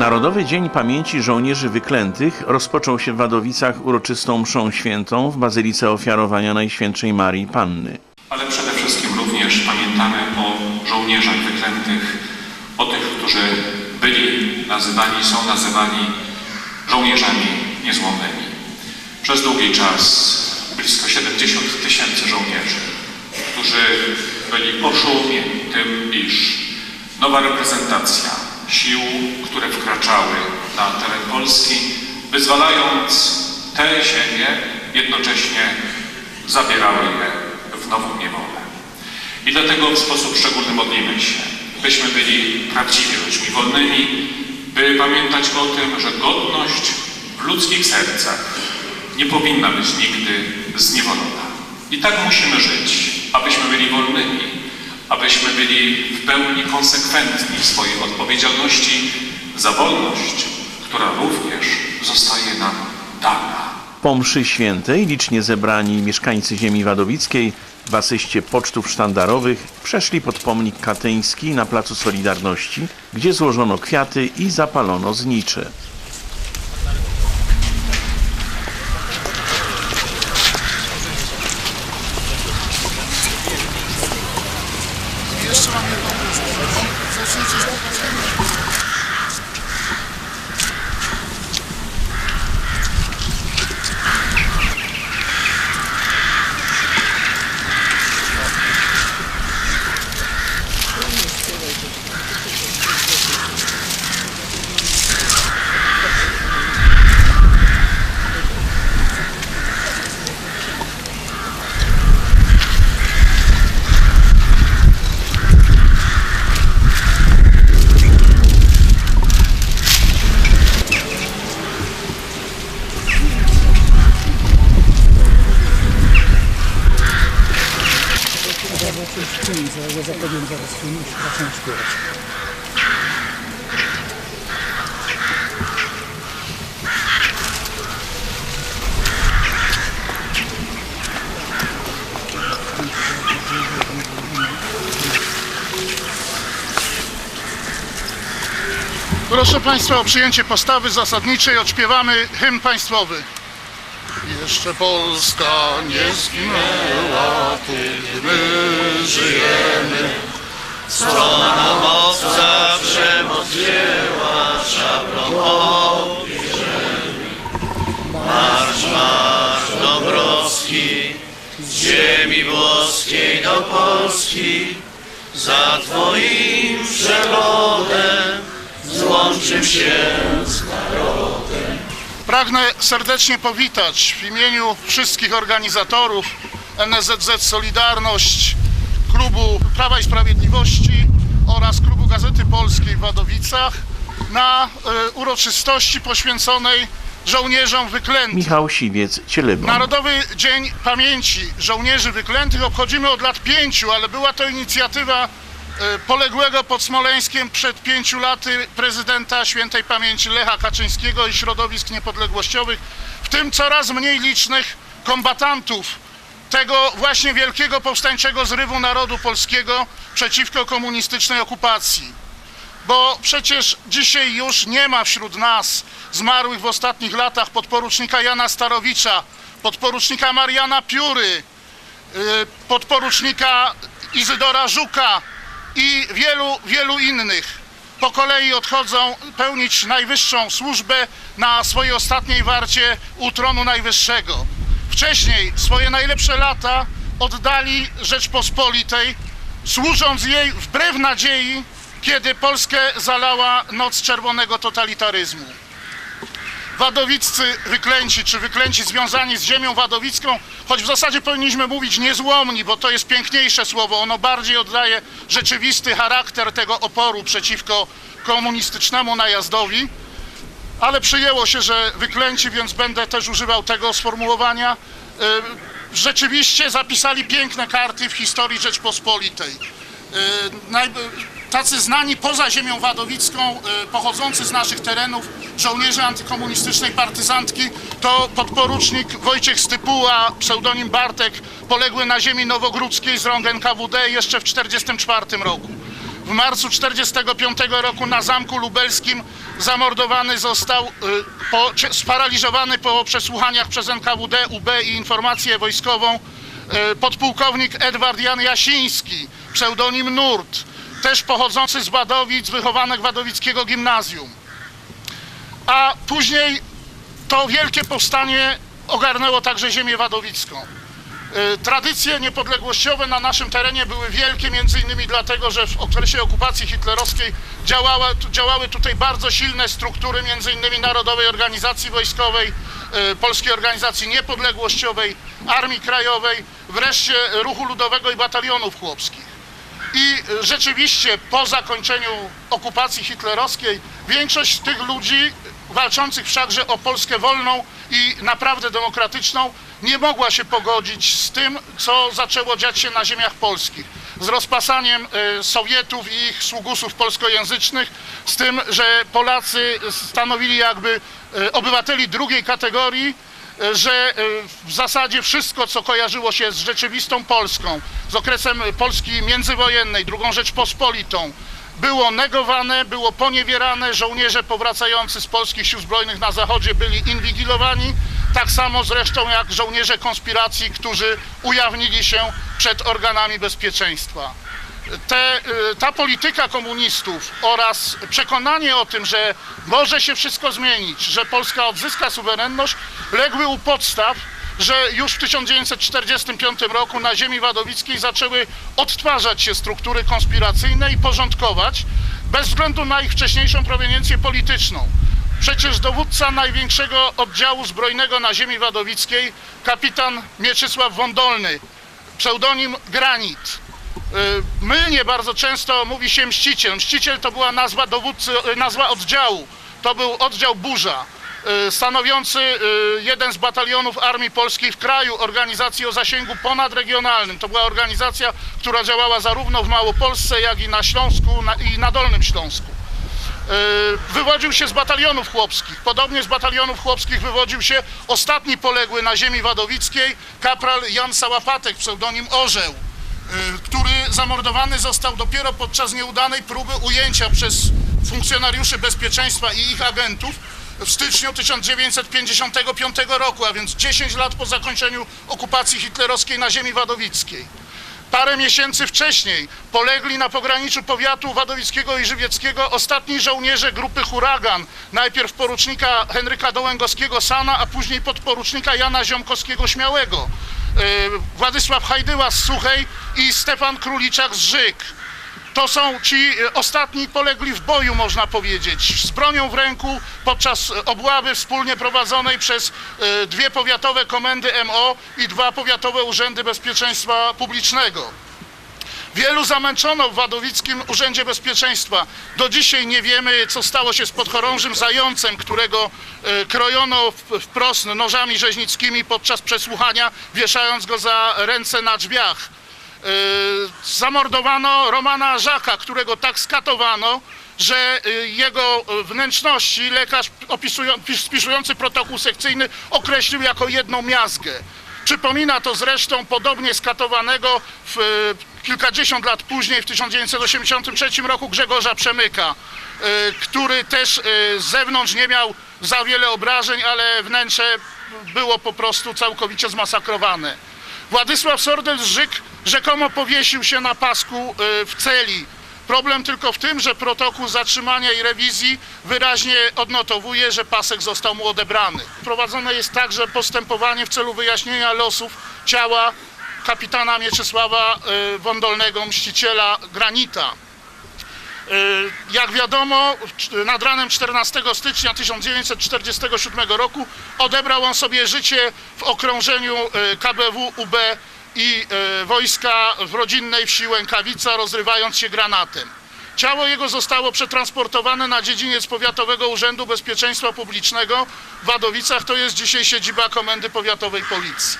Narodowy Dzień Pamięci Żołnierzy Wyklętych rozpoczął się w Wadowicach uroczystą mszą świętą w Bazylice Ofiarowania Najświętszej Marii Panny. ale przede wszystkim również pamiętamy o żołnierzach wyklętych, o tych, którzy byli nazywani, są nazywani żołnierzami niezłomnymi. Przez długi czas blisko 70 tysięcy żołnierzy, którzy byli oszołomieni tym, iż nowa reprezentacja sił, które wkraczały na teren Polski, wyzwalając te ziemie, jednocześnie zabierały je w nową niewolę. I dlatego w sposób szczególny modlimy się, byśmy byli prawdziwie ludźmi wolnymi, by pamiętać o tym, że godność w ludzkich sercach nie powinna być nigdy zniewolona. I tak musimy żyć, abyśmy byli wolnymi, abyśmy byli w pełni konsekwentni w swojej odpowiedzialności za wolność, która również zostaje nam dana. Po mszy świętej licznie zebrani mieszkańcy ziemi wadowickiej w asyście pocztów sztandarowych przeszli pod pomnik katyński na Placu Solidarności, gdzie złożono kwiaty i zapalono znicze. Jeszcze mam jedną prośbę. Zacznijcie z Ja i zaczynam śpiewać. Proszę Państwa o przyjęcie postawy zasadniczej. Odśpiewamy hymn państwowy. Jeszcze Polska nie zginęła, gdy my żyjemy. Zawsze odjęła szablą obierzemy. Marsz, marsz Dąbrowski, z ziemi włoskiej do Polski, za Twoim przelodem złączym się z Pragnę serdecznie powitać w imieniu wszystkich organizatorów NSZZ Solidarność, Klubu Prawa i Sprawiedliwości oraz Klubu Gazety Polskiej w Wadowicach na e, uroczystości poświęconej żołnierzom wyklętym. Michał Siwiec, Cielebon. Narodowy Dzień Pamięci Żołnierzy Wyklętych obchodzimy od lat pięciu, ale była to inicjatywa e, poległego pod Smoleńskiem przed pięciu laty prezydenta świętej pamięci Lecha Kaczyńskiego i środowisk niepodległościowych, w tym coraz mniej licznych kombatantów tego właśnie wielkiego powstańczego zrywu narodu polskiego przeciwko komunistycznej okupacji bo przecież dzisiaj już nie ma wśród nas zmarłych w ostatnich latach podporucznika Jana Starowicza, podporucznika Mariana Pióry, y, podporucznika Izydora Żuka i wielu, wielu innych. Po kolei odchodzą pełnić najwyższą służbę na swojej ostatniej warcie u tronu najwyższego. Wcześniej swoje najlepsze lata oddali Rzeczpospolitej, służąc jej wbrew nadziei, kiedy Polskę zalała noc czerwonego totalitaryzmu. Wadowiccy wyklęci, czy wyklęci związani z ziemią wadowicką, choć w zasadzie powinniśmy mówić niezłomni, bo to jest piękniejsze słowo, ono bardziej oddaje rzeczywisty charakter tego oporu przeciwko komunistycznemu najazdowi, ale przyjęło się, że wyklęci, więc będę też używał tego sformułowania, y, rzeczywiście zapisali piękne karty w historii Rzeczpospolitej. Naj- tacy znani poza ziemią wadowicką, y, pochodzący z naszych terenów, żołnierze antykomunistycznej partyzantki, to podporucznik Wojciech Stypuła, pseudonim Bartek, poległy na ziemi nowogródzkiej z rąk NKWD jeszcze w 1944 roku. W marcu 1945 roku na Zamku Lubelskim zamordowany został, y, po, sparaliżowany po przesłuchaniach przez NKWD, UB i informację wojskową y, podpułkownik Edward Jan Jasiński, pseudonim Nurt, też pochodzący z Wadowic, wychowany w Wadowickiego Gimnazjum. A później to wielkie powstanie ogarnęło także ziemię wadowicką. Y, Tradycje niepodległościowe na naszym terenie były wielkie, między innymi dlatego, że w okresie okupacji hitlerowskiej działały tutaj bardzo silne struktury, między innymi Narodowej Organizacji Wojskowej, y, Polskiej Organizacji Niepodległościowej, Armii Krajowej, wreszcie Ruchu Ludowego i Batalionów Chłopskich. I rzeczywiście po zakończeniu okupacji hitlerowskiej większość tych ludzi walczących wszakże o Polskę wolną i naprawdę demokratyczną nie mogła się pogodzić z tym, co zaczęło dziać się na ziemiach polskich. Z rozpasaniem y, Sowietów i ich sługusów polskojęzycznych, z tym, że Polacy stanowili jakby y, obywateli drugiej kategorii, że y, w zasadzie wszystko, co kojarzyło się z rzeczywistą Polską, z okresem Polski międzywojennej, drugą Rzeczpospolitą, było negowane, było poniewierane, żołnierze powracający z polskich sił zbrojnych na zachodzie byli inwigilowani, tak samo zresztą jak żołnierze konspiracji, którzy ujawnili się przed organami bezpieczeństwa. Te, y, ta polityka komunistów oraz przekonanie o tym, że może się wszystko zmienić, że Polska odzyska suwerenność, legły u podstaw, że już w 1945 roku na ziemi wadowickiej zaczęły odtwarzać się struktury konspiracyjne i porządkować, bez względu na ich wcześniejszą proweniencję polityczną. Przecież dowódca największego oddziału zbrojnego na ziemi wadowickiej, kapitan Mieczysław Wądolny, pseudonim Granit, Y, Mylnie bardzo często mówi się mściciel. Mściciel to była nazwa dowódcy, nazwa oddziału. To był oddział Burza, stanowiący y, jeden z batalionów Armii Polskiej w kraju, organizacji o zasięgu ponadregionalnym. To była organizacja, która działała zarówno w Małopolsce, jak i na Śląsku i na Dolnym Śląsku. Y, Wywodził się z batalionów chłopskich. Podobnie z batalionów chłopskich wywodził się ostatni poległy na ziemi wadowickiej kapral Jan Sałapatek, pseudonim Orzeł który zamordowany został dopiero podczas nieudanej próby ujęcia przez funkcjonariuszy bezpieczeństwa i ich agentów w styczniu 1955 roku, a więc 10 lat po zakończeniu okupacji hitlerowskiej na ziemi wadowickiej. Parę miesięcy wcześniej polegli na pograniczu powiatu wadowickiego i żywieckiego ostatni żołnierze grupy Huragan, najpierw porucznika Henryka Dołęgowskiego Sana, a później podporucznika Jana Ziomkowskiego Śmiałego. Yy, Władysław Hajdyła z Suchej i Stefan Króliczak z Żyk. To są ci e, ostatni polegli w boju, można powiedzieć, z bronią w ręku podczas e, obławy wspólnie prowadzonej przez e, dwie powiatowe komendy MO i dwa powiatowe urzędy bezpieczeństwa publicznego. Wielu zamęczono w Wadowickim Urzędzie Bezpieczeństwa. Do dzisiaj nie wiemy, co stało się z podchorążym Zającem, którego krojono wprost nożami rzeźnickimi podczas przesłuchania, wieszając go za ręce na drzwiach. E, Zamordowano Romana Żaka, którego tak skatowano, że e, jego e, wnętrzności lekarz spisujący protokół sekcyjny określił jako jedną miazgę. Przypomina to zresztą podobnie skatowanego w, kilkadziesiąt lat później, w 1983 roku Grzegorza Przemyka, który też z zewnątrz nie miał za wiele obrażeń, ale wnętrze było po prostu całkowicie zmasakrowane. Władysław Sordel z Żyk rzekomo powiesił się na pasku e, w celi. Problem tylko w tym, że protokół zatrzymania i rewizji wyraźnie odnotowuje, że pasek został mu odebrany. Prowadzone jest także postępowanie w celu wyjaśnienia losów ciała kapitana Mieczysława y, Wądolnego, mściciela Granita. Y, Jak wiadomo, nad ranem 14 stycznia 1947 roku odebrał on sobie życie w okrążeniu y, KBW UB i y, wojska w rodzinnej wsi Łękawica, rozrywając się granatem. Ciało jego zostało przetransportowane na dziedziniec Powiatowego Urzędu Bezpieczeństwa Publicznego w Wadowicach, to jest dzisiaj siedziba Komendy Powiatowej Policji.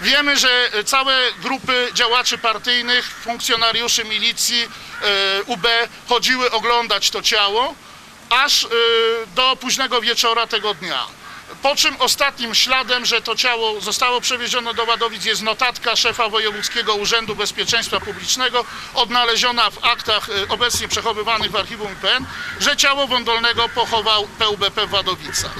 Wiemy, że e, całe grupy działaczy partyjnych, funkcjonariuszy milicji e, UB chodziły oglądać to ciało, aż e, do późnego wieczora tego dnia. Po czym ostatnim śladem, że to ciało zostało przewiezione do Wadowic jest notatka szefa Wojewódzkiego Urzędu Bezpieczeństwa Publicznego, odnaleziona w aktach y, obecnie przechowywanych w archiwum IPN, że ciało Wądolnego pochował PUBP w Wadowicach.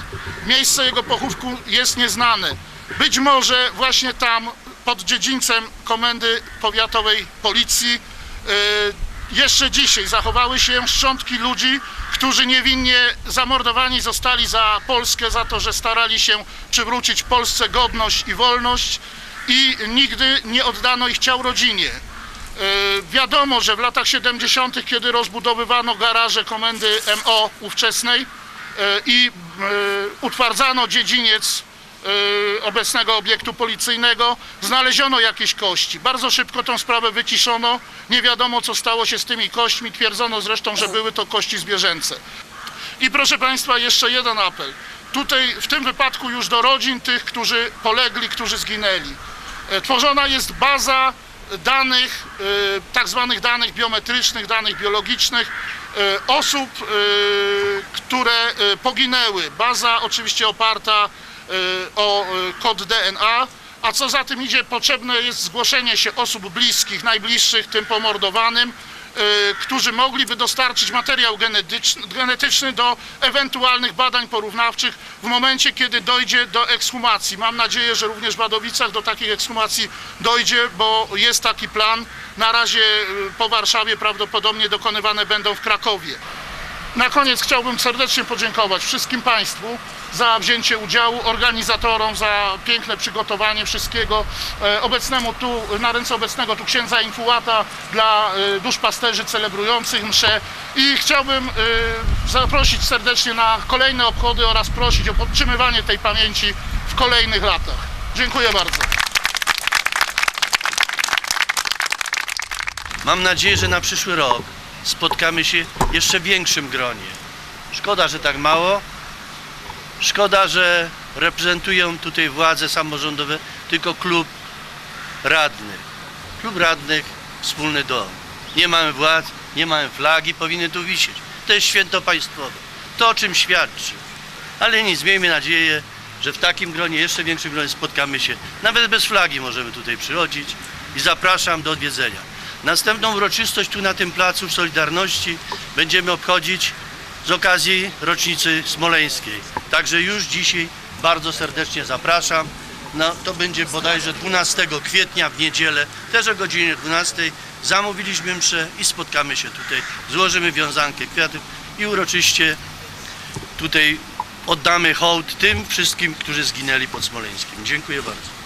Miejsce jego pochówku jest nieznane. Być może właśnie tam, pod dziedzińcem Komendy Powiatowej Policji, y, jeszcze dzisiaj zachowały się szczątki ludzi, którzy niewinnie zamordowani zostali za Polskę, za to, że starali się przywrócić Polsce godność i wolność i nigdy nie oddano ich ciał rodzinie. E, Wiadomo, że w latach 70., kiedy rozbudowywano garaże komendy MO ówczesnej e, i e, utwardzano dziedziniec obecnego obiektu policyjnego, znaleziono jakieś kości. Bardzo szybko tą sprawę wyciszono. Nie wiadomo, co stało się z tymi kośćmi. Twierdzono zresztą, że były to kości zwierzęce. I proszę Państwa, jeszcze jeden apel. Tutaj w tym wypadku już do rodzin tych, którzy polegli, którzy zginęli. E, Tworzona jest baza danych, e, tak zwanych danych biometrycznych, danych biologicznych e, osób, które poginęły. Baza oczywiście oparta o e, kod DNA, a co za tym idzie, potrzebne jest zgłoszenie się osób bliskich, najbliższych tym pomordowanym, y, którzy mogliby dostarczyć materiał genetyczny, do ewentualnych badań porównawczych w momencie, kiedy dojdzie do ekshumacji. Mam nadzieję, że również w Wadowicach do takich ekshumacji dojdzie, bo jest taki plan. Na razie y, po Warszawie prawdopodobnie dokonywane będą w Krakowie. Na koniec chciałbym serdecznie podziękować wszystkim Państwu za wzięcie udziału, organizatorom za piękne przygotowanie wszystkiego, e, obecnemu tu, na ręce obecnego tu księdza Infułata dla e, duszpasterzy celebrujących mszę i chciałbym e, zaprosić serdecznie na kolejne obchody oraz prosić o podtrzymywanie tej pamięci w kolejnych latach. Dziękuję bardzo. Mam nadzieję, że na przyszły rok spotkamy się jeszcze większym gronie. Szkoda, że tak mało. Szkoda, że reprezentują tutaj władze samorządowe tylko klub radnych. Klub radnych, wspólny dom. Nie mamy władz, nie mamy flagi, powinny tu wisieć. To jest święto państwowe. To o czym świadczy. Ale nic, miejmy nadzieję, że w takim gronie, jeszcze większym gronie spotkamy się. Nawet bez flagi możemy tutaj przychodzić i zapraszam do odwiedzenia. Następną uroczystość tu na tym placu w Solidarności będziemy obchodzić z okazji rocznicy smoleńskiej. Także już dzisiaj bardzo serdecznie zapraszam. No, to będzie bodajże 12 kwietnia w niedzielę, też o godzinie 12. Zamówiliśmy mszę i spotkamy się tutaj. Złożymy wiązankę kwiatów i uroczyście tutaj oddamy hołd tym wszystkim, którzy zginęli pod Smoleńskim. Dziękuję bardzo.